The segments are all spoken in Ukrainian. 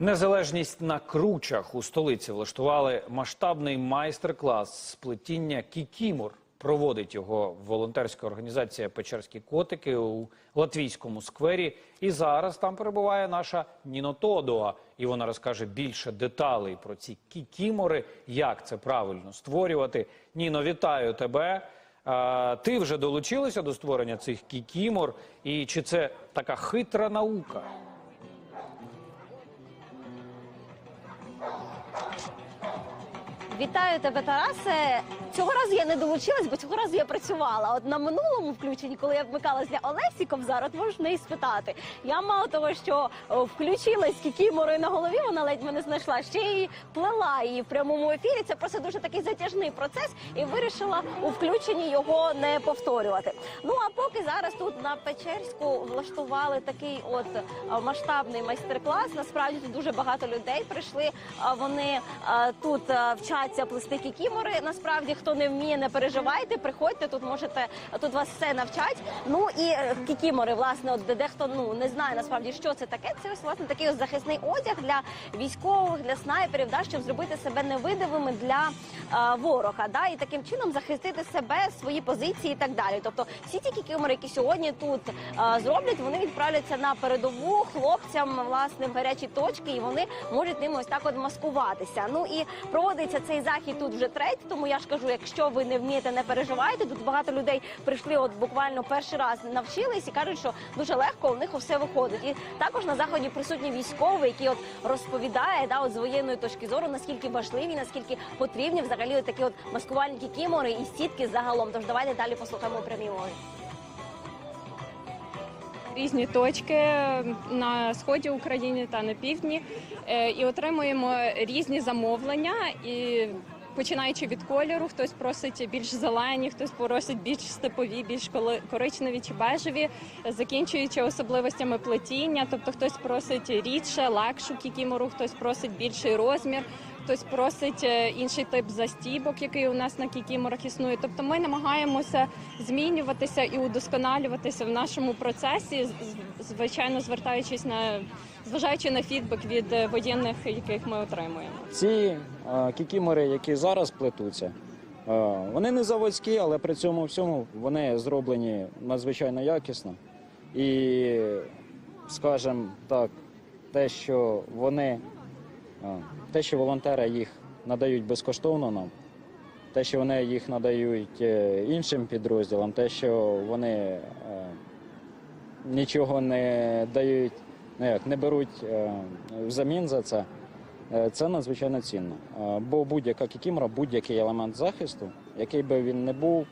Незалежність на кручах у столиці влаштували масштабний майстер-клас з плетіння кікімор. Проводить його волонтерська організація Печерські котики у латвійському сквері. І зараз там перебуває наша Ніно Тодоа. І вона розкаже більше деталей про ці кікімори, як це правильно створювати. Ніно, вітаю тебе. А, ти вже долучилася до створення цих кікімор, і чи це така хитра наука? Вітаю тебе, Тарасе. Цього разу я не долучилась, бо цього разу я працювала. От на минулому включенні, коли я вмикалась для Олесі Ковзар, от можеш в спитати. Я мало того, що включилась кікіморою на голові, вона ледь мене знайшла. Ще й плела її в прямому ефірі. Це просто дуже такий затяжний процес, і вирішила у включенні його не повторювати. Ну а поки зараз тут на Печерську влаштували такий от масштабний майстер-клас. Насправді тут дуже багато людей прийшли. Вони тут а, вчаться плести кікімори. Насправді, хто не вміє, не переживайте. Приходьте тут, можете тут вас все навчать. Ну і е, кікімори, власне, от дехто ну не знає насправді, що це таке. Це ось власне такий ось захисний одяг для військових, для снайперів, да, щоб зробити себе невидимими для а, ворога. Да, і таким чином захистити себе, свої позиції і так далі. Тобто, всі ті кікімори, які сьогодні тут а, зроблять, вони відправляться на передову хлопцям власне в гарячі точки, і вони можуть ними ось так от маскуватися. Ну і проводиться цей захід тут вже третій, тому я ж кажу, якщо ви не вмієте, не переживайте. Тут багато людей прийшли, от буквально перший раз навчились і кажуть, що дуже легко у них все виходить. І також на заході присутні військові, які от розповідає да, от з воєнної точки зору, наскільки важливі, наскільки потрібні взагалі от такі от маскувальні кікімори і сітки загалом. Тож давайте далі послухаємо прямі мови. Різні точки на сході України та на півдні Е, і отримуємо різні замовлення. І починаючи від кольору, хтось просить більш зелені, хтось просить більш степові, більш коричневі чи бежеві, закінчуючи особливостями плетіння. Тобто хтось просить рідше, легшу кікімору, хтось просить більший розмір. Хтось просить е, інший тип застібок, який у нас на кікіморах існує. Тобто ми намагаємося змінюватися і удосконалюватися в нашому процесі, звичайно, звертаючись на зважаючи на фідбек від е, воєнних, яких ми отримуємо. Ці е, кікімори, які зараз плетуться, вони не заводські, але при цьому всьому вони зроблені надзвичайно якісно. І, скажімо так, те, що вони, те, що волонтери їх надають безкоштовно нам, те, що вони їх надають е, іншим підрозділам, те, що вони е, нічого не дають, ну не беруть е, взамін за це. Це надзвичайно цінно. Бо будь-яка кікімора, будь-який елемент захисту, який би він не був,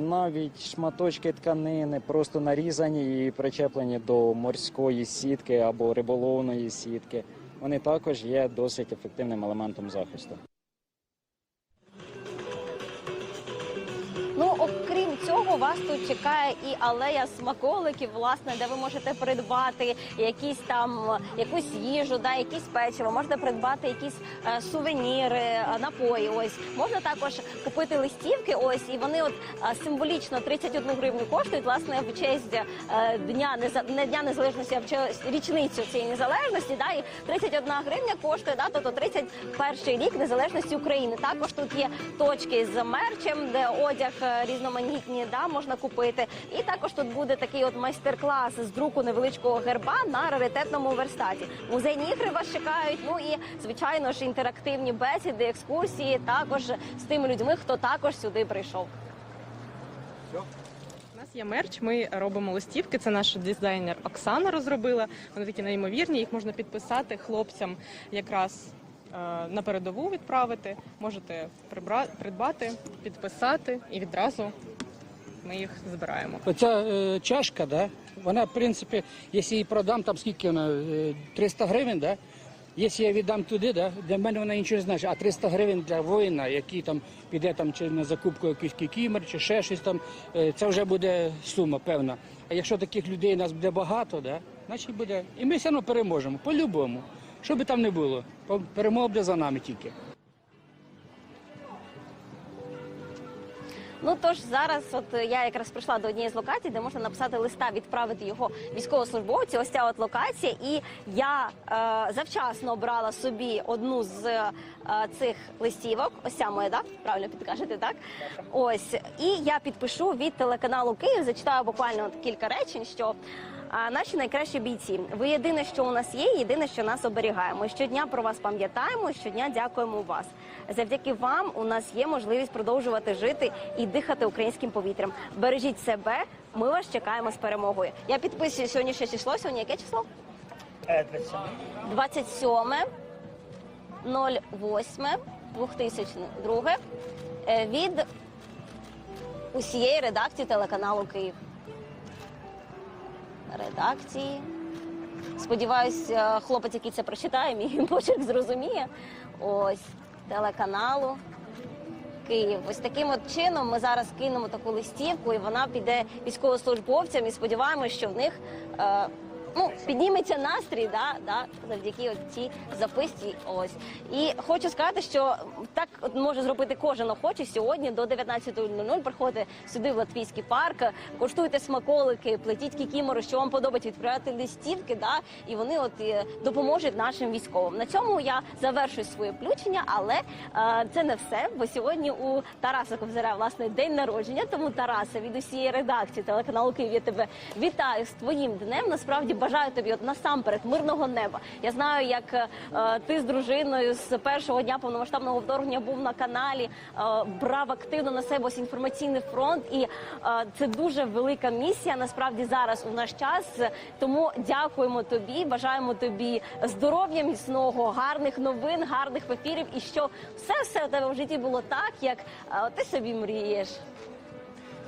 навіть шматочки тканини просто нарізані і причеплені до морської сітки або риболовної сітки, вони також є досить ефективним елементом захисту. Вас тут чекає і алея смаколиків, власне, де ви можете придбати якісь там якусь їжу, да, якісь печиво, можете придбати якісь е, сувеніри, е, напої. Ось можна також купити листівки. Ось і вони от е, символічно 31 гривню коштують. Власне, в честь е, дня не дня незалежності, а в честь річницю цієї незалежності. Да, і 31 гривня коштує да, тобто 31 рік незалежності України. Також тут є точки з мерчем, де одяг е, різноманітні да, можна купити. І також тут буде такий от майстер-клас з друку невеличкого герба на раритетному верстаті. Музейні ігри вас чекають. Ну і звичайно ж інтерактивні бесіди, екскурсії також з тими людьми, хто також сюди прийшов. Нас є мерч, ми робимо листівки. Це наш дизайнер Оксана розробила. Вони такі неймовірні. Їх можна підписати хлопцям якраз е, на передову відправити. Можете прибра- придбати, підписати і відразу ми їх збираємо. Оця е, чашка, да, вона, в принципі, якщо її продам, там скільки вона, е, 300 гривень, да? Якщо я віддам туди, да, для мене вона нічого не значить. А 300 гривень для воїна, який там піде там, чи на закупку якийсь кікімер, чи ще щось там, е, це вже буде сума певна. А якщо таких людей нас буде багато, да, значить буде. І ми все одно переможемо, по-любому. Що би там не було, перемога буде за нами тільки. Ну тож зараз, от е, я якраз прийшла до однієї з локацій, де можна написати листа, відправити його військовослужбовцю. Ось ця от локація. І я е, завчасно обрала собі одну з е, цих листівок. Ось ця моя, так? Правильно підкажете, так? Ось. І я підпишу від телеканалу Київ. Зачитаю буквально от кілька речень, що. А наші найкращі бійці. Ви єдине, що у нас є, єдине, що нас оберігає. Ми щодня про вас пам'ятаємо. Щодня дякуємо вас. Завдяки вам у нас є можливість продовжувати жити і дихати українським повітрям. Бережіть себе. Ми вас чекаємо з перемогою. Я підписую сьогодні ще число. Сьогодні яке число? 27 08 2002 е, від усієї редакції телеканалу Київ. Редакції. Сподіваюсь, е, хлопець, який це прочитає, мій почерк зрозуміє. Ось телеканалу Київ. Ось таким от чином ми зараз кинемо таку листівку, і вона піде військовослужбовцям. І сподіваємось, що в них е, ну, підніметься настрій, да, да, завдяки цій записці. Ось і хочу сказати, що так може зробити кожен охочий сьогодні до 19.00. Приходите сюди в Латвійський парк, коштуйте смаколики, плетіть кікімори, що вам подобається, відправляти листівки, да, і вони от е, допоможуть нашим військовим. На цьому я завершую своє включення, але е, це не все. Бо сьогодні у Тараса Ковзаря власне день народження. Тому Тараса від усієї редакції телеканалу Київ я тебе вітаю з твоїм днем. Насправді бажаю тобі от насамперед мирного неба. Я знаю, як е, ти з дружиною з першого дня повномасштабного вторгнення був на каналі, е, брав активно на себе ось інформаційний фронт, і е, це дуже велика місія. Насправді зараз у наш час. Тому дякуємо тобі, бажаємо тобі здоров'я міцного, гарних новин, гарних ефірів, і що все все у тебе в житті було так, як е, ти собі мрієш.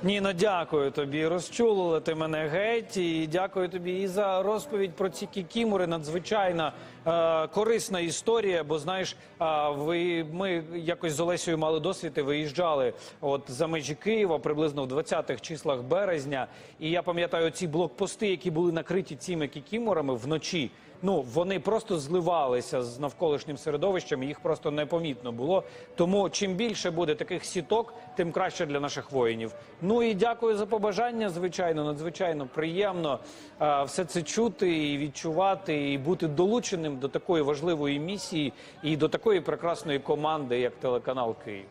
Ніно, дякую тобі. Розчулила ти мене геть. І дякую тобі і за розповідь про ці кікімори. Надзвичайно е, корисна історія. Бо знаєш, е, ви ми якось з Олесією мали досвід і виїжджали от за межі Києва приблизно в 20-х числах березня. І я пам'ятаю ці блокпости, які були накриті цими кікіморами вночі. Ну вони просто зливалися з навколишнім середовищем, їх просто непомітно було. Тому чим більше буде таких сіток, тим краще для наших воїнів. Ну і дякую за побажання. Звичайно, надзвичайно приємно е, все це чути і відчувати, і бути долученим до такої важливої місії і до такої прекрасної команди, як телеканал Київ.